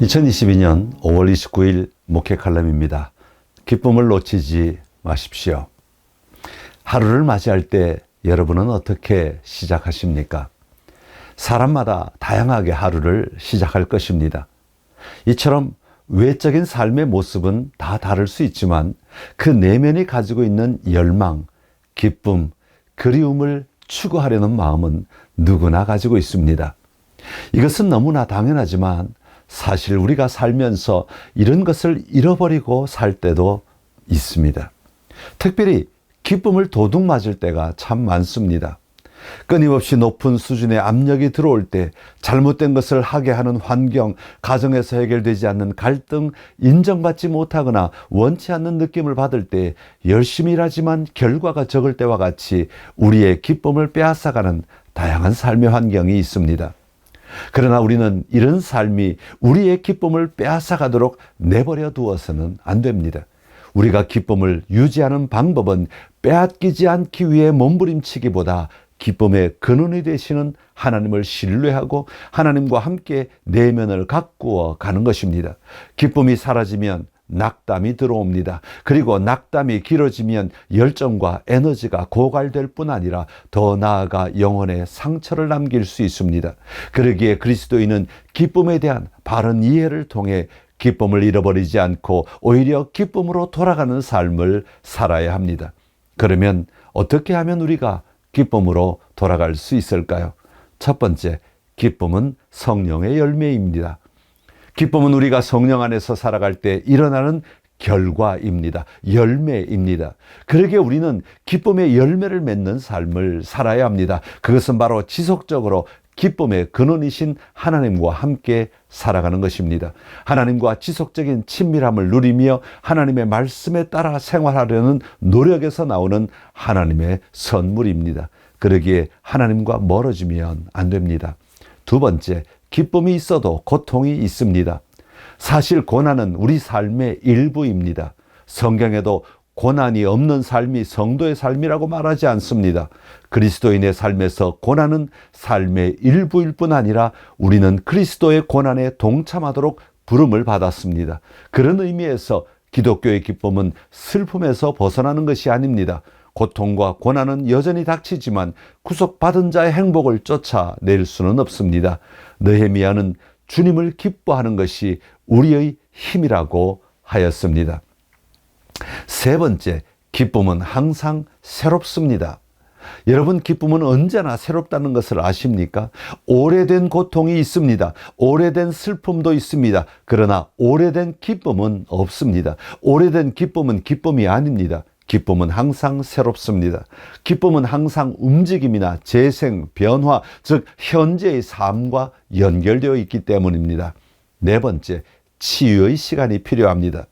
2022년 5월 29일 목회 칼럼입니다. 기쁨을 놓치지 마십시오. 하루를 맞이할 때 여러분은 어떻게 시작하십니까? 사람마다 다양하게 하루를 시작할 것입니다. 이처럼 외적인 삶의 모습은 다 다를 수 있지만 그 내면이 가지고 있는 열망, 기쁨, 그리움을 추구하려는 마음은 누구나 가지고 있습니다. 이것은 너무나 당연하지만 사실 우리가 살면서 이런 것을 잃어버리고 살 때도 있습니다. 특별히 기쁨을 도둑 맞을 때가 참 많습니다. 끊임없이 높은 수준의 압력이 들어올 때 잘못된 것을 하게 하는 환경, 가정에서 해결되지 않는 갈등, 인정받지 못하거나 원치 않는 느낌을 받을 때 열심히 일하지만 결과가 적을 때와 같이 우리의 기쁨을 빼앗아가는 다양한 삶의 환경이 있습니다. 그러나 우리는 이런 삶이 우리의 기쁨을 빼앗아 가도록 내버려 두어서는 안 됩니다. 우리가 기쁨을 유지하는 방법은 빼앗기지 않기 위해 몸부림치기보다 기쁨의 근원이 되시는 하나님을 신뢰하고 하나님과 함께 내면을 가꾸어 가는 것입니다. 기쁨이 사라지면 낙담이 들어옵니다. 그리고 낙담이 길어지면 열정과 에너지가 고갈될 뿐 아니라 더 나아가 영혼에 상처를 남길 수 있습니다. 그러기에 그리스도인은 기쁨에 대한 바른 이해를 통해 기쁨을 잃어버리지 않고 오히려 기쁨으로 돌아가는 삶을 살아야 합니다. 그러면 어떻게 하면 우리가 기쁨으로 돌아갈 수 있을까요? 첫 번째, 기쁨은 성령의 열매입니다. 기쁨은 우리가 성령 안에서 살아갈 때 일어나는 결과입니다. 열매입니다. 그러게 우리는 기쁨의 열매를 맺는 삶을 살아야 합니다. 그것은 바로 지속적으로 기쁨의 근원이신 하나님과 함께 살아가는 것입니다. 하나님과 지속적인 친밀함을 누리며 하나님의 말씀에 따라 생활하려는 노력에서 나오는 하나님의 선물입니다. 그러기에 하나님과 멀어지면 안 됩니다. 두 번째, 기쁨이 있어도 고통이 있습니다. 사실 고난은 우리 삶의 일부입니다. 성경에도 고난이 없는 삶이 성도의 삶이라고 말하지 않습니다. 그리스도인의 삶에서 고난은 삶의 일부일 뿐 아니라 우리는 그리스도의 고난에 동참하도록 부름을 받았습니다. 그런 의미에서 기독교의 기쁨은 슬픔에서 벗어나는 것이 아닙니다. 고통과 고난은 여전히 닥치지만 구속받은 자의 행복을 쫓아낼 수는 없습니다. 느헤미야는 주님을 기뻐하는 것이 우리의 힘이라고 하였습니다. 세 번째, 기쁨은 항상 새롭습니다. 여러분, 기쁨은 언제나 새롭다는 것을 아십니까? 오래된 고통이 있습니다. 오래된 슬픔도 있습니다. 그러나 오래된 기쁨은 없습니다. 오래된 기쁨은 기쁨이 아닙니다. 기쁨은 항상 새롭습니다. 기쁨은 항상 움직임이나 재생, 변화, 즉, 현재의 삶과 연결되어 있기 때문입니다. 네 번째, 치유의 시간이 필요합니다.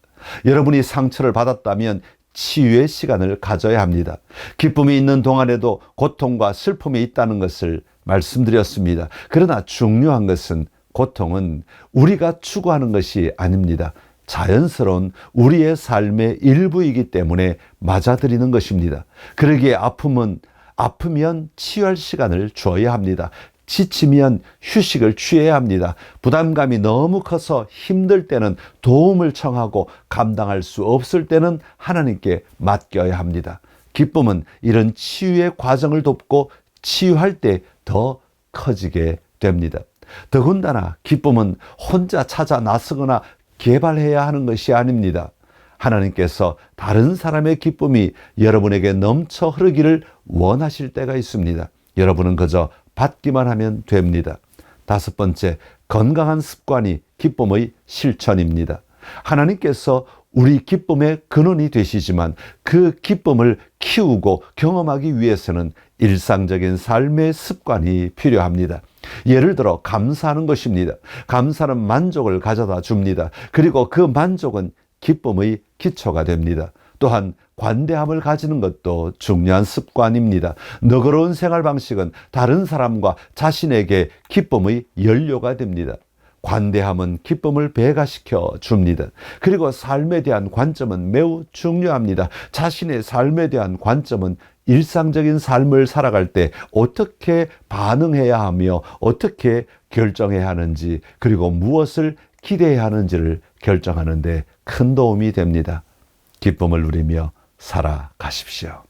여러분이 상처를 받았다면 치유의 시간을 가져야 합니다. 기쁨이 있는 동안에도 고통과 슬픔이 있다는 것을 말씀드렸습니다. 그러나 중요한 것은 고통은 우리가 추구하는 것이 아닙니다. 자연스러운 우리의 삶의 일부이기 때문에 맞아들이는 것입니다. 그러기에 아픔은 아프면 치유할 시간을 줘야 합니다. 지치면 휴식을 취해야 합니다. 부담감이 너무 커서 힘들 때는 도움을 청하고 감당할 수 없을 때는 하나님께 맡겨야 합니다. 기쁨은 이런 치유의 과정을 돕고 치유할 때 더 커지게 됩니다. 더군다나 기쁨은 혼자 찾아 나서거나 개발해야 하는 것이 아닙니다. 하나님께서 다른 사람의 기쁨이 여러분에게 넘쳐 흐르기를 원하실 때가 있습니다. 여러분은 그저 받기만 하면 됩니다. 다섯 번째, 건강한 습관이 기쁨의 실천입니다. 하나님께서 우리 기쁨의 근원이 되시지만 그 기쁨을 키우고 경험하기 위해서는 일상적인 삶의 습관이 필요합니다. 예를 들어 감사하는 것입니다. 감사는 만족을 가져다 줍니다. 그리고 그 만족은 기쁨의 기초가 됩니다. 또한 관대함을 가지는 것도 중요한 습관입니다. 너그러운 생활 방식은 다른 사람과 자신에게 기쁨의 연료가 됩니다. 관대함은 기쁨을 배가시켜 줍니다. 그리고 삶에 대한 관점은 매우 중요합니다. 자신의 삶에 대한 관점은 일상적인 삶을 살아갈 때 어떻게 반응해야 하며 어떻게 결정해야 하는지 그리고 무엇을 기대해야 하는지를 결정하는데 큰 도움이 됩니다. 기쁨을 누리며 살아가십시오.